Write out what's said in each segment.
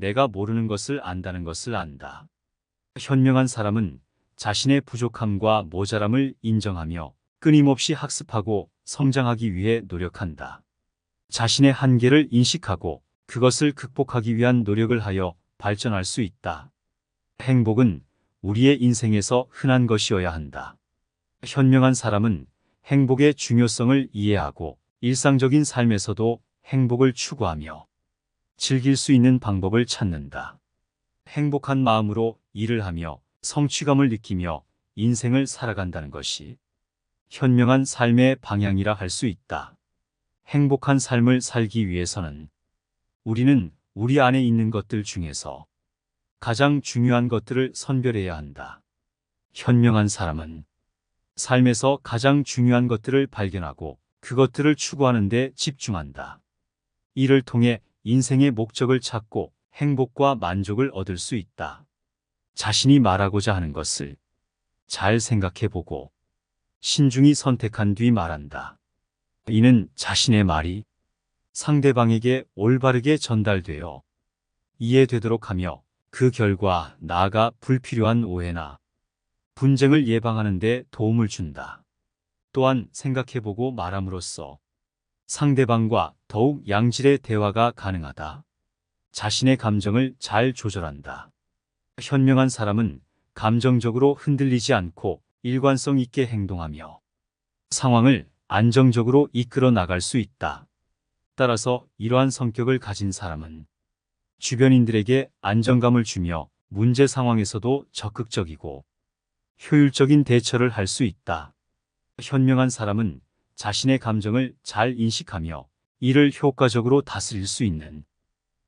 내가 모르는 것을 안다는 것을 안다. 현명한 사람은 자신의 부족함과 모자람을 인정하며 끊임없이 학습하고 성장하기 위해 노력한다. 자신의 한계를 인식하고 그것을 극복하기 위한 노력을 하여 발전할 수 있다. 행복은 우리의 인생에서 흔한 것이어야 한다. 현명한 사람은 행복의 중요성을 이해하고 일상적인 삶에서도 행복을 추구하며 즐길 수 있는 방법을 찾는다. 행복한 마음으로 일을 하며 성취감을 느끼며 인생을 살아간다는 것이 현명한 삶의 방향이라 할 수 있다. 행복한 삶을 살기 위해서는 우리는 우리 안에 있는 것들 중에서 가장 중요한 것들을 선별해야 한다. 현명한 사람은 삶에서 가장 중요한 것들을 발견하고 그것들을 추구하는 데 집중한다. 이를 통해 인생의 목적을 찾고 행복과 만족을 얻을 수 있다. 자신이 말하고자 하는 것을 잘 생각해 보고 신중히 선택한 뒤 말한다. 이는 자신의 말이 상대방에게 올바르게 전달되어 이해되도록 하며 그 결과 나아가 불필요한 오해나 분쟁을 예방하는 데 도움을 준다. 또한 생각해보고 말함으로써 상대방과 더욱 양질의 대화가 가능하다. 자신의 감정을 잘 조절한다. 현명한 사람은 감정적으로 흔들리지 않고 일관성 있게 행동하며 상황을 안정적으로 이끌어 나갈 수 있다. 따라서 이러한 성격을 가진 사람은 주변인들에게 안정감을 주며 문제 상황에서도 적극적이고 효율적인 대처를 할 수 있다. 현명한 사람은 자신의 감정을 잘 인식하며 이를 효과적으로 다스릴 수 있는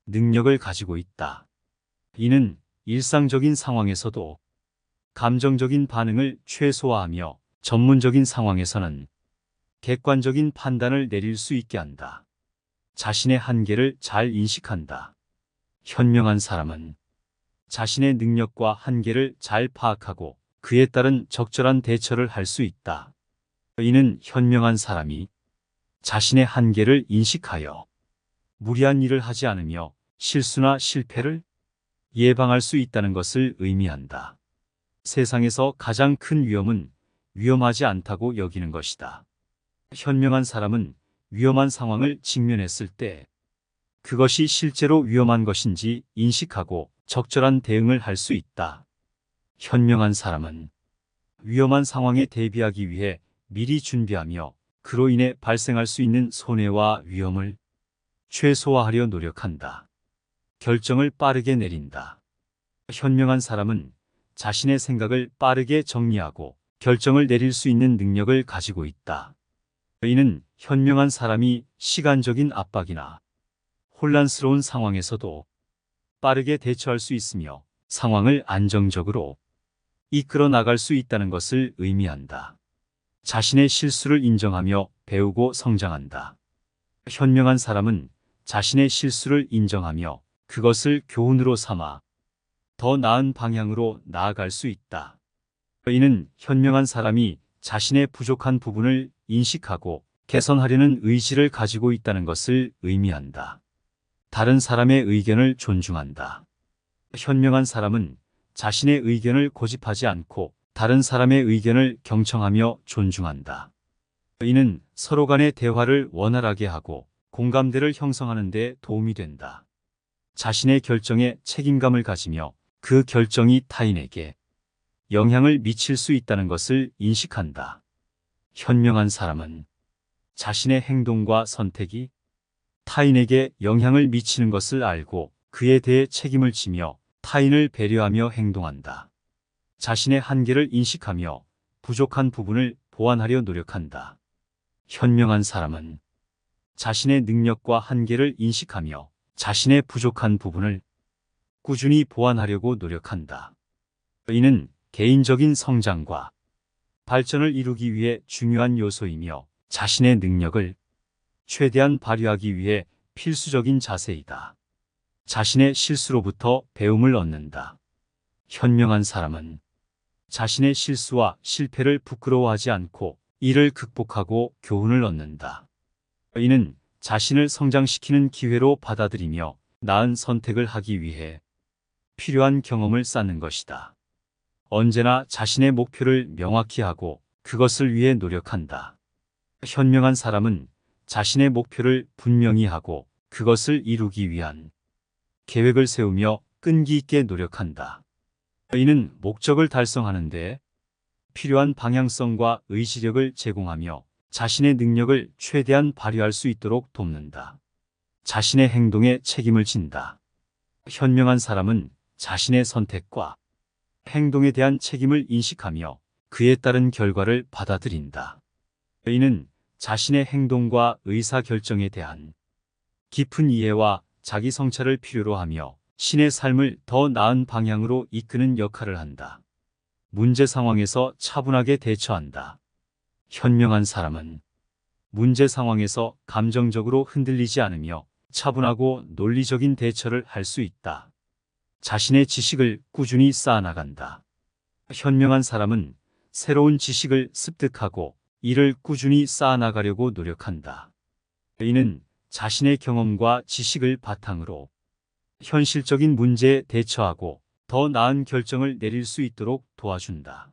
능력을 가지고 있다. 이는 일상적인 상황에서도 감정적인 반응을 최소화하며 전문적인 상황에서는 객관적인 판단을 내릴 수 있게 한다. 자신의 한계를 잘 인식한다. 현명한 사람은 자신의 능력과 한계를 잘 파악하고 그에 따른 적절한 대처를 할 수 있다. 이는 현명한 사람이 자신의 한계를 인식하여 무리한 일을 하지 않으며 실수나 실패를 예방할 수 있다는 것을 의미한다. 세상에서 가장 큰 위험은 위험하지 않다고 여기는 것이다. 현명한 사람은 위험한 상황을 직면했을 때 그것이 실제로 위험한 것인지 인식하고 적절한 대응을 할 수 있다. 현명한 사람은 위험한 상황에 대비하기 위해 미리 준비하며 그로 인해 발생할 수 있는 손해와 위험을 최소화하려 노력한다. 결정을 빠르게 내린다. 현명한 사람은 자신의 생각을 빠르게 정리하고 결정을 내릴 수 있는 능력을 가지고 있다. 이는 현명한 사람이 시간적인 압박이나 혼란스러운 상황에서도 빠르게 대처할 수 있으며 상황을 안정적으로 이끌어 나갈 수 있다는 것을 의미한다. 자신의 실수를 인정하며 배우고 성장한다. 현명한 사람은 자신의 실수를 인정하며 그것을 교훈으로 삼아 더 나은 방향으로 나아갈 수 있다. 이는 현명한 사람이 자신의 부족한 부분을 인식하고 개선하려는 의지를 가지고 있다는 것을 의미한다. 다른 사람의 의견을 존중한다. 현명한 사람은 자신의 의견을 고집하지 않고 다른 사람의 의견을 경청하며 존중한다. 이는 서로 간의 대화를 원활하게 하고 공감대를 형성하는 데 도움이 된다. 자신의 결정에 책임감을 가지며 그 결정이 타인에게 영향을 미칠 수 있다는 것을 인식한다. 현명한 사람은 자신의 행동과 선택이 타인에게 영향을 미치는 것을 알고 그에 대해 책임을 지며 타인을 배려하며 행동한다. 자신의 한계를 인식하며 부족한 부분을 보완하려 노력한다. 현명한 사람은 자신의 능력과 한계를 인식하며 자신의 부족한 부분을 꾸준히 보완하려고 노력한다. 이는 개인적인 성장과 발전을 이루기 위해 중요한 요소이며 자신의 능력을 최대한 발휘하기 위해 필수적인 자세이다. 자신의 실수로부터 배움을 얻는다. 현명한 사람은 자신의 실수와 실패를 부끄러워하지 않고 이를 극복하고 교훈을 얻는다. 이는 자신을 성장시키는 기회로 받아들이며 나은 선택을 하기 위해 필요한 경험을 쌓는 것이다. 언제나 자신의 목표를 명확히 하고 그것을 위해 노력한다. 현명한 사람은 자신의 목표를 분명히 하고 그것을 이루기 위한 계획을 세우며 끈기 있게 노력한다. 이는 목적을 달성하는데 필요한 방향성과 의지력을 제공하며 자신의 능력을 최대한 발휘할 수 있도록 돕는다. 자신의 행동에 책임을 진다. 현명한 사람은 자신의 선택과 행동에 대한 책임을 인식하며 그에 따른 결과를 받아들인다. 이는 자신의 행동과 의사결정에 대한 깊은 이해와 자기 성찰을 필요로 하며 신의 삶을 더 나은 방향으로 이끄는 역할을 한다. 문제 상황에서 차분하게 대처한다. 현명한 사람은 문제 상황에서 감정적으로 흔들리지 않으며 차분하고 논리적인 대처를 할 수 있다. 자신의 지식을 꾸준히 쌓아나간다. 현명한 사람은 새로운 지식을 습득하고 이를 꾸준히 쌓아나가려고 노력한다. 이는 자신의 경험과 지식을 바탕으로 현실적인 문제에 대처하고 더 나은 결정을 내릴 수 있도록 도와준다.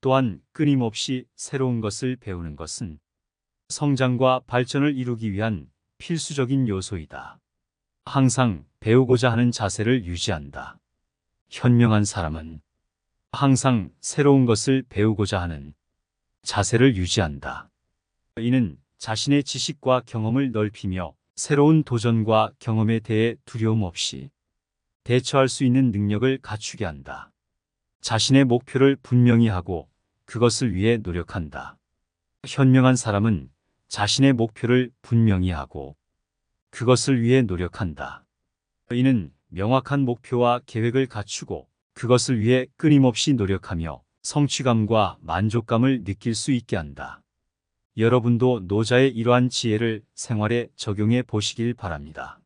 또한 끊임없이 새로운 것을 배우는 것은 성장과 발전을 이루기 위한 필수적인 요소이다. 항상 배우고자 하는 자세를 유지한다. 현명한 사람은 항상 새로운 것을 배우고자 하는 자세를 유지한다. 이는 자신의 지식과 경험을 넓히며 새로운 도전과 경험에 대해 두려움 없이 대처할 수 있는 능력을 갖추게 한다. 자신의 목표를 분명히 하고 그것을 위해 노력한다. 현명한 사람은 자신의 목표를 분명히 하고 그것을 위해 노력한다. 이는 명확한 목표와 계획을 갖추고 그것을 위해 끊임없이 노력하며 성취감과 만족감을 느낄 수 있게 한다. 여러분도 노자의 이러한 지혜를 생활에 적용해 보시길 바랍니다.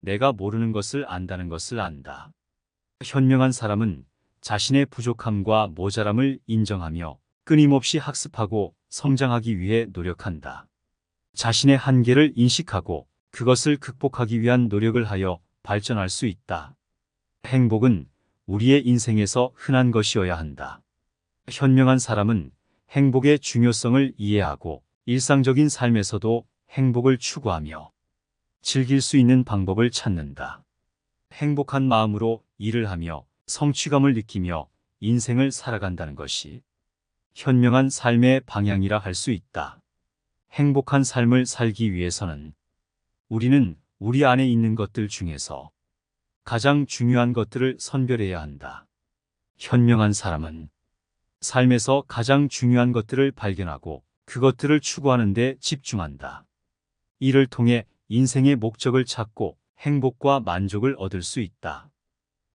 내가 모르는 것을 안다는 것을 안다. 현명한 사람은 자신의 부족함과 모자람을 인정하며 끊임없이 학습하고 성장하기 위해 노력한다. 자신의 한계를 인식하고 그것을 극복하기 위한 노력을 하여 발전할 수 있다. 행복은 우리의 인생에서 흔한 것이어야 한다. 현명한 사람은 행복의 중요성을 이해하고 일상적인 삶에서도 행복을 추구하며 즐길 수 있는 방법을 찾는다. 행복한 마음으로 일을 하며 성취감을 느끼며 인생을 살아간다는 것이 현명한 삶의 방향이라 할 수 있다. 행복한 삶을 살기 위해서는 우리는 우리 안에 있는 것들 중에서 가장 중요한 것들을 선별해야 한다. 현명한 사람은 삶에서 가장 중요한 것들을 발견하고 그것들을 추구하는 데 집중한다. 이를 통해 인생의 목적을 찾고 행복과 만족을 얻을 수 있다.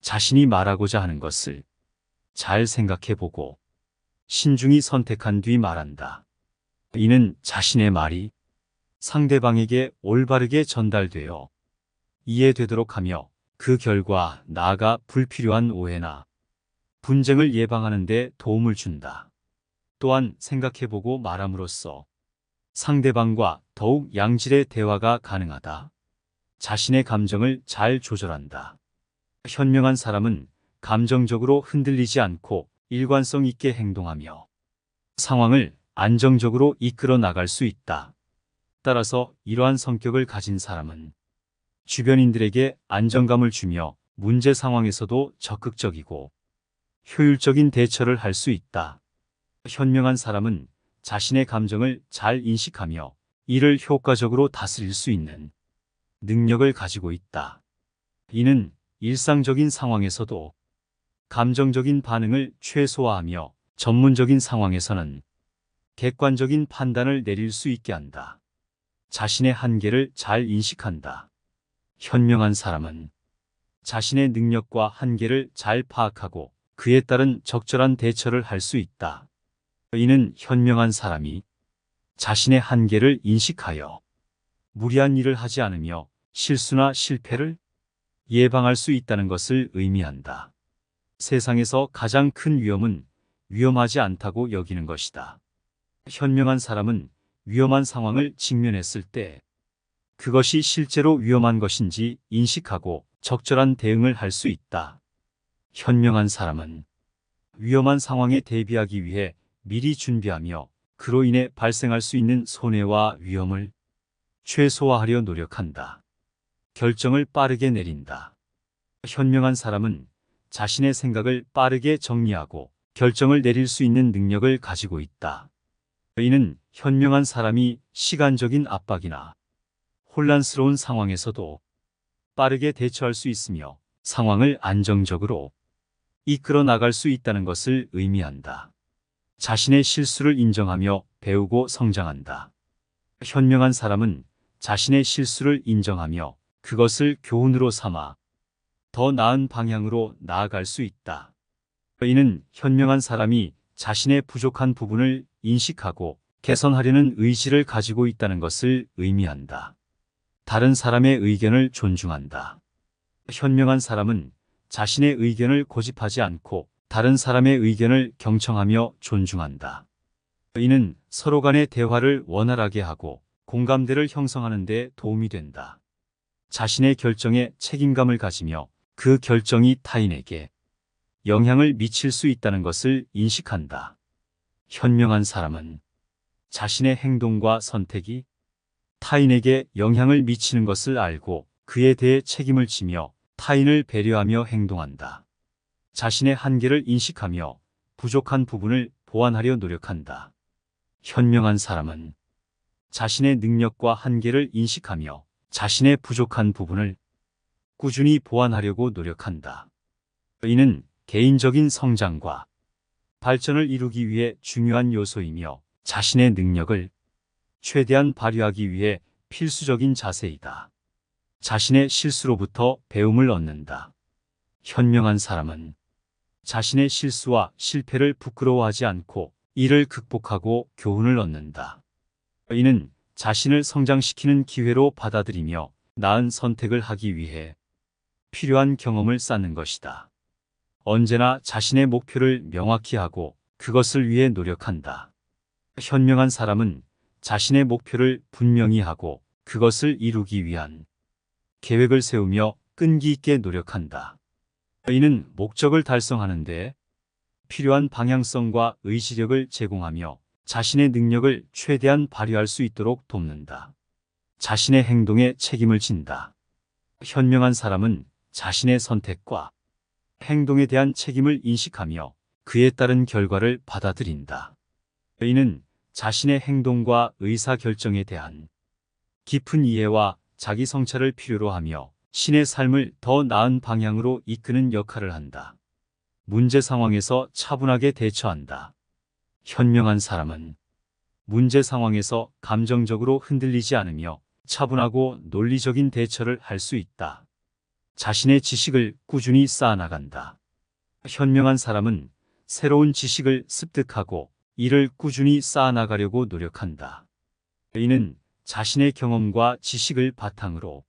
자신이 말하고자 하는 것을 잘 생각해 보고 신중히 선택한 뒤 말한다. 이는 자신의 말이 상대방에게 올바르게 전달되어 이해되도록 하며 그 결과 나아가 불필요한 오해나 분쟁을 예방하는 데 도움을 준다. 또한 생각해보고 말함으로써 상대방과 더욱 양질의 대화가 가능하다. 자신의 감정을 잘 조절한다. 현명한 사람은 감정적으로 흔들리지 않고 일관성 있게 행동하며 상황을 안정적으로 이끌어 나갈 수 있다. 따라서 이러한 성격을 가진 사람은 주변인들에게 안정감을 주며 문제 상황에서도 적극적이고 효율적인 대처를 할 수 있다. 현명한 사람은 자신의 감정을 잘 인식하며 이를 효과적으로 다스릴 수 있는 능력을 가지고 있다. 이는 일상적인 상황에서도 감정적인 반응을 최소화하며 전문적인 상황에서는 객관적인 판단을 내릴 수 있게 한다. 자신의 한계를 잘 인식한다. 현명한 사람은 자신의 능력과 한계를 잘 파악하고 그에 따른 적절한 대처를 할 수 있다. 이는 현명한 사람이 자신의 한계를 인식하여 무리한 일을 하지 않으며 실수나 실패를 예방할 수 있다는 것을 의미한다. 세상에서 가장 큰 위험은 위험하지 않다고 여기는 것이다. 현명한 사람은 위험한 상황을 직면했을 때 그것이 실제로 위험한 것인지 인식하고 적절한 대응을 할 수 있다. 현명한 사람은 위험한 상황에 대비하기 위해 미리 준비하며 그로 인해 발생할 수 있는 손해와 위험을 최소화하려 노력한다. 결정을 빠르게 내린다. 현명한 사람은 자신의 생각을 빠르게 정리하고 결정을 내릴 수 있는 능력을 가지고 있다. 이는 현명한 사람이 시간적인 압박이나 혼란스러운 상황에서도 빠르게 대처할 수 있으며 상황을 안정적으로 이끌어 나갈 수 있다는 것을 의미한다. 자신의 실수를 인정하며 배우고 성장한다. 현명한 사람은 자신의 실수를 인정하며 그것을 교훈으로 삼아 더 나은 방향으로 나아갈 수 있다. 이는 현명한 사람이 자신의 부족한 부분을 인식하고 개선하려는 의지를 가지고 있다는 것을 의미한다. 다른 사람의 의견을 존중한다. 현명한 사람은 자신의 의견을 고집하지 않고 다른 사람의 의견을 경청하며 존중한다. 이는 서로 간의 대화를 원활하게 하고 공감대를 형성하는 데 도움이 된다. 자신의 결정에 책임감을 가지며 그 결정이 타인에게 영향을 미칠 수 있다는 것을 인식한다. 현명한 사람은 자신의 행동과 선택이 타인에게 영향을 미치는 것을 알고 그에 대해 책임을 지며 타인을 배려하며 행동한다. 자신의 한계를 인식하며 부족한 부분을 보완하려 노력한다. 현명한 사람은 자신의 능력과 한계를 인식하며 자신의 부족한 부분을 꾸준히 보완하려고 노력한다. 이는 개인적인 성장과 발전을 이루기 위해 중요한 요소이며 자신의 능력을 최대한 발휘하기 위해 필수적인 자세이다. 자신의 실수로부터 배움을 얻는다. 현명한 사람은 자신의 실수와 실패를 부끄러워하지 않고 이를 극복하고 교훈을 얻는다. 이는 자신을 성장시키는 기회로 받아들이며 나은 선택을 하기 위해 필요한 경험을 쌓는 것이다. 언제나 자신의 목표를 명확히 하고 그것을 위해 노력한다. 현명한 사람은 자신의 목표를 분명히 하고 그것을 이루기 위한 계획을 세우며 끈기 있게 노력한다. 이는 목적을 달성하는 데 필요한 방향성과 의지력을 제공하며 자신의 능력을 최대한 발휘할 수 있도록 돕는다. 자신의 행동에 책임을 진다. 현명한 사람은 자신의 선택과 행동에 대한 책임을 인식하며 그에 따른 결과를 받아들인다. 이는 자신의 행동과 의사결정에 대한 깊은 이해와 자기 성찰을 필요로 하며 신의 삶을 더 나은 방향으로 이끄는 역할을 한다. 문제 상황에서 차분하게 대처한다. 현명한 사람은 문제 상황에서 감정적으로 흔들리지 않으며 차분하고 논리적인 대처를 할 수 있다. 자신의 지식을 꾸준히 쌓아나간다. 현명한 사람은 새로운 지식을 습득하고 이를 꾸준히 쌓아나가려고 노력한다. 이는 자신의 경험과 지식을 바탕으로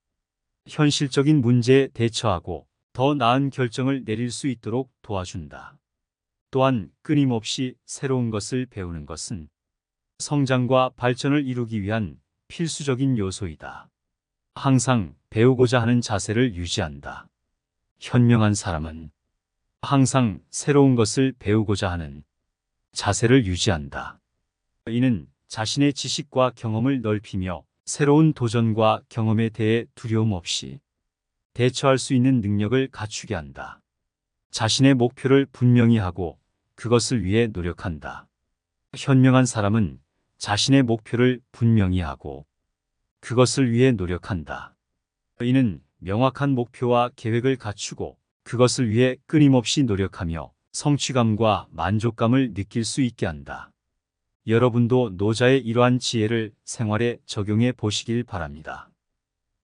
현실적인 문제에 대처하고 더 나은 결정을 내릴 수 있도록 도와준다. 또한 끊임없이 새로운 것을 배우는 것은 성장과 발전을 이루기 위한 필수적인 요소이다. 항상 배우고자 하는 자세를 유지한다. 현명한 사람은 항상 새로운 것을 배우고자 하는 자세를 유지한다. 이는 자신의 지식과 경험을 넓히며 새로운 도전과 경험에 대해 두려움 없이 대처할 수 있는 능력을 갖추게 한다. 자신의 목표를 분명히 하고 그것을 위해 노력한다. 현명한 사람은 자신의 목표를 분명히 하고 그것을 위해 노력한다. 이는 명확한 목표와 계획을 갖추고 그것을 위해 끊임없이 노력하며 성취감과 만족감을 느낄 수 있게 한다. 여러분도 노자의 이러한 지혜를 생활에 적용해 보시길 바랍니다.